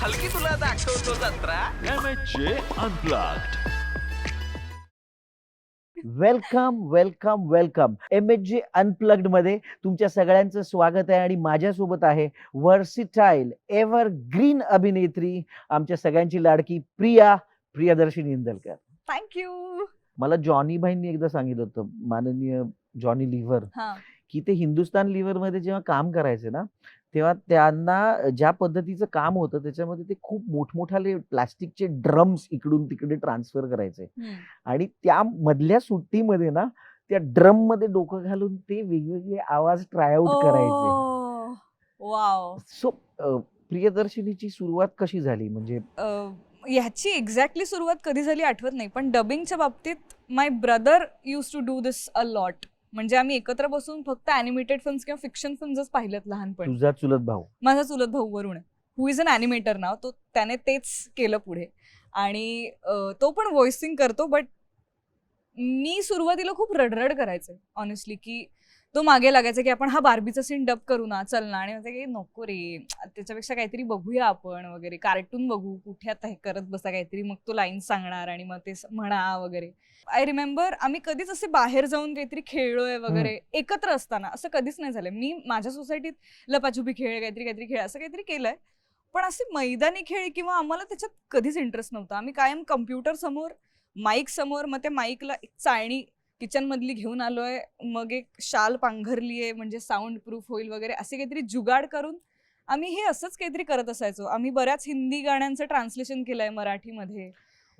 चल की तुला दाखवतो जत्रा. Welcome welcome welcome. M H G अनप्लग्डमध्ये तुमच्या सगळ्यांचं स्वागत आहे आणि माझ्यासोबत आहे वर्सिटाईल एव्हर ग्रीन अभिनेत्री आमच्या सगळ्यांची लाडकी प्रिया प्रियदर्शनी इंदलकर थँक्यू मला जॉनी भाईंनी एकदा सांगितलं होतं माननीय जॉनी लिव्हर हा. की ते हिंदुस्तान लिव्हरमध्ये जेव्हा काम करायचे ना तेव्हा त्यांना ज्या पद्धतीचं काम होतं त्याच्यामध्ये ते खूप मोठमोठाले प्लास्टिकचे ड्रम्स इकडून तिकडे ट्रान्सफर करायचे. आणि त्या मधल्या सुट्टीमध्ये ना त्या ड्रममध्ये डोकं घालून ते वेगवेगळे आवाज ट्रायआउट Oh. करायचे. वाव! सो प्रियदर्शनीची सुरुवात कशी झाली? म्हणजे ह्याची एक्झॅक्टली सुरुवात कधी झाली आठवत नाही पण डबिंगच्या बाबतीत my brother use to do this a lot. म्हणजे आम्ही एकत्र बसून फक्त अॅनिमेटेड फिल्म्स किंवा फिक्शन फिल्म्सच पाहिलेत लहानपणी. तुझा चुलत भाऊ. माझा चुलत भाऊ वरुण. हु इज अन अॅनिमेटर नाव तो त्याने तेच केलं पुढे. आणि तो पण व्हॉइसिंग करतो बट मी सुरुवातीला खूप रडरड करायचे ऑनेस्टली की तो मागे लागायचा की आपण हा बार्बीचा सीन डब करू ना चल ना. आणि म्हणते की नको रे त्याच्यापेक्षा काहीतरी बघूया आपण वगैरे. कार्टून बघू कुठे आता हे करत बसा काहीतरी. मग तो लाईन सांगणार आणि मग ते म्हणा वगैरे. आय रिमेंबर आम्ही कधीच असे बाहेर जाऊन काहीतरी खेळलोय वगैरे. एकत्र असताना. असं कधीच नाही झालं. मी माझ्या सोसायटीत लपाछुपी खेळ काहीतरी काहीतरी खेळ असं काहीतरी केलंय. पण असे मैदानी खेळ किंवा आम्हाला त्याच्यात कधीच इंटरेस्ट नव्हता. आम्ही कायम कम्प्युटर समोर माईक समोर मग त्या माईकला एक चाळणी किचन मधली घेऊन आलोय मग एक शाल पांघरलीये म्हणजे साऊंड प्रूफ होईल वगैरे असे काहीतरी जुगाड करून आम्ही हे असंच काहीतरी करत असायचो आम्ही बऱ्याच हिंदी गाण्यांचं ट्रान्सलेशन केलंय मराठीमध्ये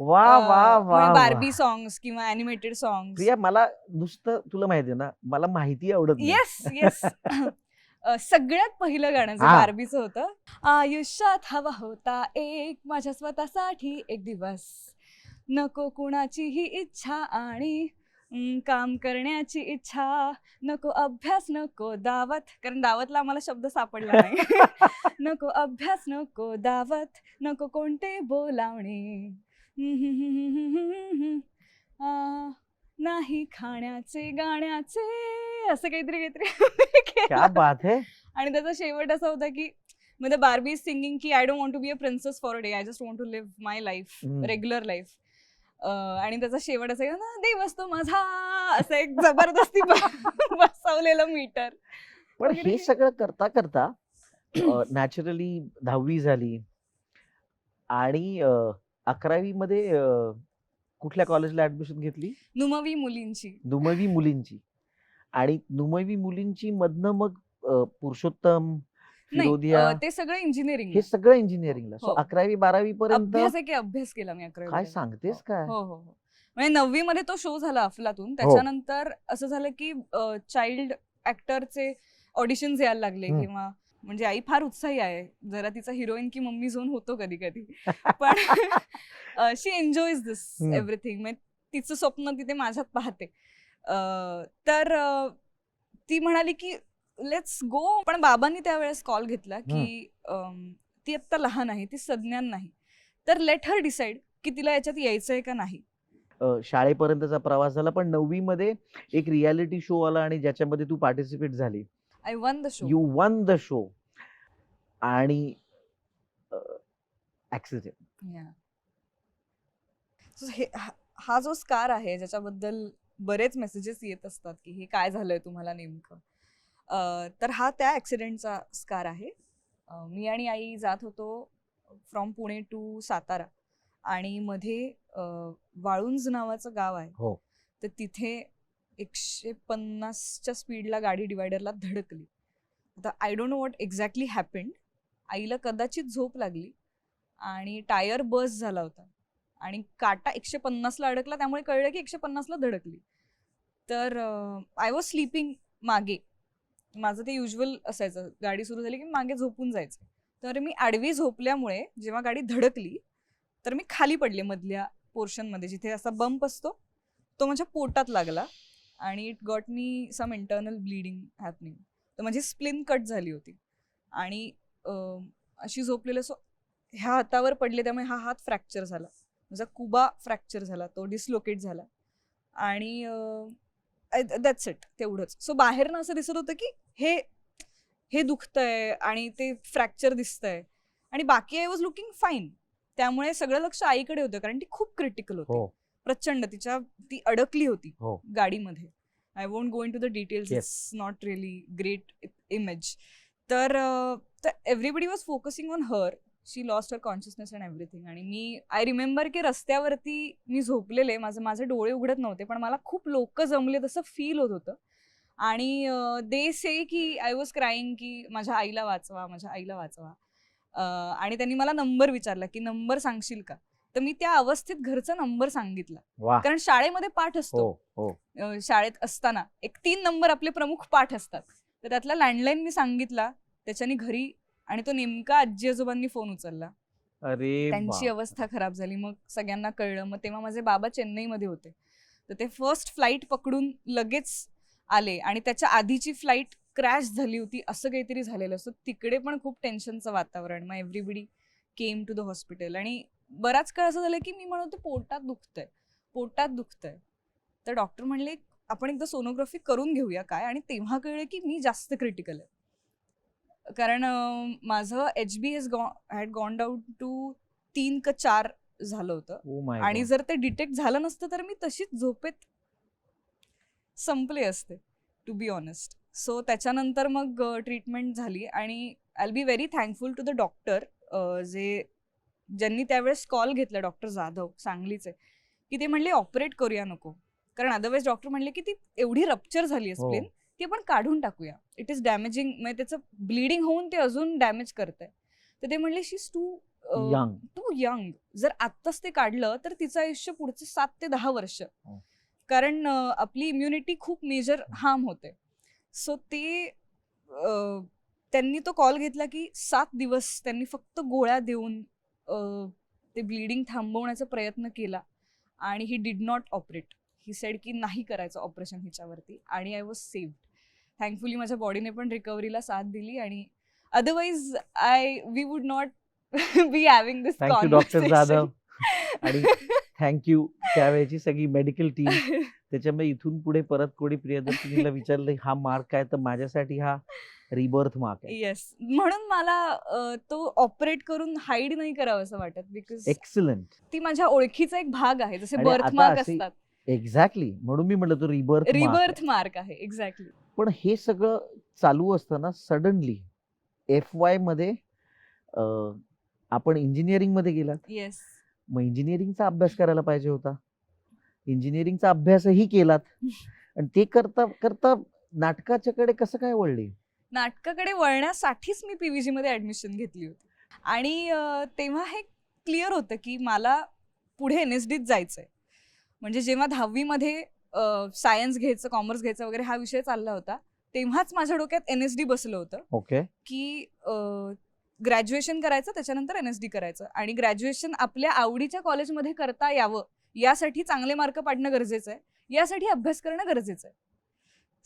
वा वा वा. बार्बी सॉंग्स किंवा अॅनिमेटेड सॉंग्स प्रिया मला नुसतं तुला माहितीये ना मला माहिती आवडत नाही. येस येस सगळ्यात पहिलं गाणं जे हा. बार्बीचं होतं आयुष्यात हवा होता एक माझ्या स्वतःसाठी एक दिवस नको कुणाचीही इच्छा आणि काम करण्याची इच्छा नको अभ्यास नको दावत. कारण दावतला आम्हाला शब्द सापडला नाही. नको अभ्यास नको दावत नको कोणते बोलावणे. नाही खाण्याचे गाण्याचे. असं काहीतरी काहीतरी. है. आणि त्याचा शेवट असा होता की म्हणजे बार्बी सिंगिंग की I don't want to be a princess for a day I just want to live my life. Regular life आणि त्याचा शेवट असा आहे ना देवस तो माझा असं एक जबरदस्ती बसवलेलं मीटर. पण हे सगळं करता करता नॅचरली दहावी झाली. आणि अकरावी मध्ये कुठल्या कॉलेजला ऍडमिशन घेतली? नुमवी मुलींची. नुमवी मुलींची. आणि नुमवी मुलींची मधनं मग पुरुषोत्तम फिरोदिया ते सगळं इंजिनिअरिंग हे सगळं इंजिनिअरिंगला सो हो. अकरावी बारावी पर्यंत अभ्यास आहे की अभ्यास केला मी अकरावी काय. सांगतेस काय? हो हो. हो म्हणजे नववी मध्ये तो शो झाला अफलातून. त्याच्यानंतर असं झालं की चाइल्ड ऍक्टरचे ऑडिशन यायला लागले हम्म. किंवा म्हणजे आई फार उत्साही आहे. जरा तिचा हिरोईन की मम्मी झोन होतो कधी कधी पण शी एन्जॉयज दिस हम्म. एव्हरीथिंग म्हणजे तिचं स्वप्न तिथे माझ्यात पाहते. अं, तर अं, ती म्हणाली की लेट्स गो पण बाबांनी त्यावेळेस कॉल घेतला की ती आत्ता लहान आहे ती सज्ञान नाही. तर लेट हर डिसाइड की तिला याच्यात यायचंय का नाही. अ, शाळेपर्यंतचा प्रवास झाला पण नववी मध्ये एक रियालिटी शो आला आणि ज्याच्यामध्ये तू पार्टिसिपेट झाली. I won the show you won the show आणि ऍक्सिडेंट हा जो स्कार आहे ज्याच्याबद्दल बरेच मेसेजेस येत असतात की हे काय झालंय तुम्हाला नेमकं? तर हा त्या ऍक्सिडेंटचा स्कार आहे. मी आणि आई जात होतो फ्रॉम पुणे टू सातारा आणि मध्ये वाळुंज नावाचं गाव आहे. हो. तर तिथे एकशे पन्नासच्या स्पीडला गाडी डिवायडरला धडकली. आता I don't know what exactly happened आईला कदाचित झोप लागली आणि टायर बस झाला होता. आणि काटा एकशे पन्नासला अडकला त्यामुळे कळलं की एकशे पन्नासला धडकली. तर आय वॉज स्लीपिंग मागे. माझं ते युजल असायचं. गाडी सुरू झाली की मागे झोपून जायचं. तर मी आडवी झोपल्यामुळे जेव्हा गाडी धडकली तर मी खाली पडले मधल्या पोर्शनमध्ये जिथे असा बंप असतो तो माझ्या पोटात लागला आणि it got me some internal bleeding happening तर माझी स्प्लिन कट झाली होती. आणि अशी झोपलेलं सो ह्या हातावर पडले त्यामुळे हा हात फ्रॅक्चर झाला. माझा कुबा फ्रॅक्चर झाला तो डिसलोकेट झाला. आणि दॅट्स इट तेवढंच. सो बाहेरनं असं दिसत होतं की हे हे दुखतंय आणि ते फ्रॅक्चर दिसतंय. आणि बाकी आय वॉज लुकिंग फाईन त्यामुळे सगळं लक्ष आईकडे होतं कारण ती खूप क्रिटिकल होती. हो. प्रचंड तिच्या ती अडकली होती हो. गाडीमध्ये. I won't go into the details. It's not really great image तर everybody was focusing on her she lost her consciousness and everything आणि मी आय रिमेंबर की रस्त्यावरती मी झोपलेले माझे माझे डोळे उघडत नव्हते पण मला खूप लोक जमले तसं फील होत होतं. आणि दे से की आय वॉज क्राईंग की माझ्या आईला वाचवा माझ्या आईला वाचवा. आणि त्यांनी मला नंबर विचारला की नंबर सांगशील का? तर मी त्या अवस्थेत घरचा नंबर सांगितला. कारण शाळेमध्ये पाठ असतो. हो हो. शाळेत असताना एक तीन नंबर आपले प्रमुख पाठ असतात. तर त्यातला लँडलाईन मी सांगितला त्याच्यानी घरी आणि तो नेमका आजी आजोबांनी फोन उचलला. अरे त्यांची बाप. अवस्था खराब झाली. मग सगळ्यांना कळलं. मग तेव्हा माझे बाबा चेन्नईमध्ये होते. तर ते फर्स्ट फ्लाईट पकडून लगेच आले आणि त्याच्या आधीची फ्लाईट क्रॅश झाली होती. असं काहीतरी झालेलं सो तिकडे पण खूप टेन्शनचं वातावरण. मग everybody came to the hospital आणि बराच काळ असं झालं की मी म्हणत होते पोटात दुखतंय. पोटात दुखतंय. तर डॉक्टर म्हणले आपण एकदा सोनोग्राफी करून घेऊया काय? आणि तेव्हा कळलं की मी जास्त क्रिटिकल आहे. कारण माझं H B has had gone down to तीन का चार झालं होतं Oh आणि. जर ते डिटेक्ट झालं नसतं तर मी तशीच झोपेत संपले असते टू बी ऑनेस्ट सो त्याच्यानंतर मग ट्रीटमेंट झाली आणि I be very thankful to the doctor जे ज्यांनी त्यावेळेस कॉल घेतला डॉक्टर जाधव सांगलीचे की ते म्हणले ऑपरेट करूया नको कारण अदरवाईज डॉक्टर म्हणले की ती एवढी रप्चर झाली. स्प्लेन ती आपण काढून टाकूया. इट इज डॅमेजिंग म्हणजे त्याचं ब्लिडिंग होऊन ते अजून डॅमेज करत आहे तर ते म्हणले she's too Young. Too young जर आत्ताच ते काढलं तर तिचं आयुष्य पुढचे सात ते दहा वर्ष. हो. कारण आपली इम्युनिटी खूप मेजर हार्म होते. सो ते त्यांनी तो कॉल घेतला की सात दिवस त्यांनी फक्त गोळ्या देऊन ते ब्लिडिंग थांबवण्याचा प्रयत्न केला. आणि he did not operate he said की नाही करायचं ऑपरेशन हिच्यावरती. आणि आय वॉज सेव्ड थँकफुली माझ्या बॉडीने पण रिकव्हरीला साथ दिली आणि otherwise I we would not be having this thank you doctor Jadhav आणि थँक्यू त्यावेळेची सगळी मेडिकल टीम त्याच्यामुळे इथून पुढे परत कोणी प्रियदर्शनीला विचारलं हा मार्क काय तर माझ्यासाठी हा रिबर्थ मार्क आहे. येस म्हणून मला अं, तो ऑपरेट करून हाईड नाही करावं असं वाटत बिकॉज एक्सलंट ती माझ्या ओळखीचा एक भाग आहे. जसे आणि बर्थ आता मार्क असे असतात. एक्झॅक्टली म्हणून मी म्हटलं तो रिबर्थ रिबर्थ मार्क आहे. एक्झॅक्टली पण हे सगळं चालू असताना सडनली एफ वायमध्ये आपण इंजिनिअरिंगमध्ये गेलात. येस मग इंजिनिअरिंगचा अभ्यास करायला पाहिजे होता. इंजिनिअरिंगचा अभ्यासही केलात. आणि ते करता करता नाटकाच्या कडे कसं काय वळले? नाटकाकडे वळण्यासाठीच मी पीव्हीजी मध्ये ऍडमिशन घेतली होती. आणि अं, तेव्हा हे क्लिअर होतं की मला पुढे एन एस डीत जायचंय. म्हणजे जेव्हा दहावीमध्ये सायन्स घ्यायचं कॉमर्स घ्यायचं वगैरे हा विषय चालला होता. तेव्हाच माझ्या डोक्यात एन एस डी बसलं होतं. ओके. की ग्रॅज्युएशन करायचं त्याच्यानंतर एन एस डी करायचं. आणि ग्रॅज्युएशन आपल्या आवडीच्या कॉलेजमध्ये करता यावं यासाठी चांगले मार्क पाडणं गरजेचं आहे. यासाठी अभ्यास करणं गरजेचं आहे.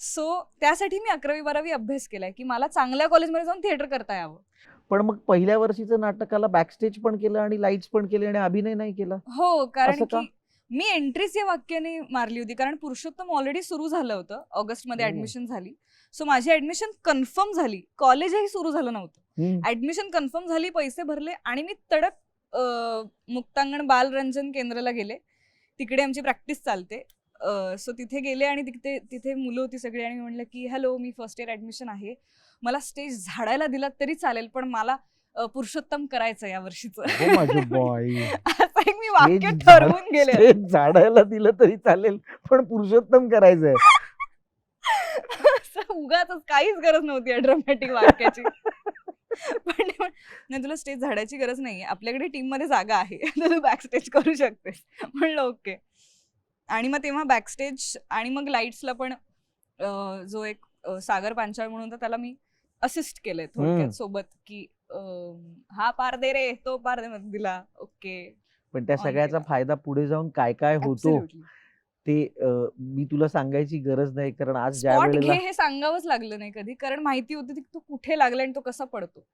सो त्यासाठी मी अकरावी बारावी अभ्यास केलाय की मला चांगल्या कॉलेजमध्ये जाऊन थिएटर करता यावं. पण मग पहिल्या वर्षीचं नाटकाला बॅकस्टेज पण केलं आणि लाईट्स पण केले आणि अभिनय नाही केला? हो कारण का? मी एंट्रीच या वाक्याने मारली होती कारण पुरुषोत्तम ऑलरेडी सुरू झालं होतं. ऑगस्टमध्ये हो. ऍडमिशन झाली. सो माझी ऍडमिशन कन्फर्म झाली. कॉलेजही सुरू झालं नव्हतं. ऍडमिशन कन्फर्म झाली पैसे भरले आणि मी तडक मुक्तांगण बालरंजन केंद्राला गेले. तिकडे आमची प्रॅक्टिस चालते. सो तिथे गेले आणि तिथे तिथे मुलं होती सगळी आणि म्हणलं की हॅलो मी फर्स्ट इयर ऍडमिशन आहे. मला स्टेज झाडायला दिलात तरी चालेल पण मला पुरुषोत्तम करायचं या वर्षीचं. हो माझं बॉय असं एक मी वाक्य स्टेज ठरवून गेले. स्टेज झाडायला दिलं तरी चालेल पण पुरुषोत्तम करायचंय. उगाच काहीच गरज नव्हती या ड्रामॅटिक वाक्याची. पण नाही तुला स्टेज झाडायची गरज नाही आपल्याकडे टीममध्ये जागा आहे. तू बॅकस्टेज करू शकतेस. म्हणलं ओके. आणि मग तेव्हा बॅकस्टेज आणि मग लाईट्सला पण जो एक सागर पांचाळ म्हणून त्याला मी असिस्ट केलंय. थोडक्यात सोबत की हा पार दे रे तो पार दे मग दिला ओके पण त्या On सगळ्याचा केला. फायदा पुढे जाऊन काय काय होतो Absolutely. ते अं, मी तुला सांगायची गरज नाही कारण आज ज्या स्पॉट घे वेळेला हे सांगावंच लागलं नाही कधी कारण माहिती होती की तो कुठे लागला आणि तो कसा पडतो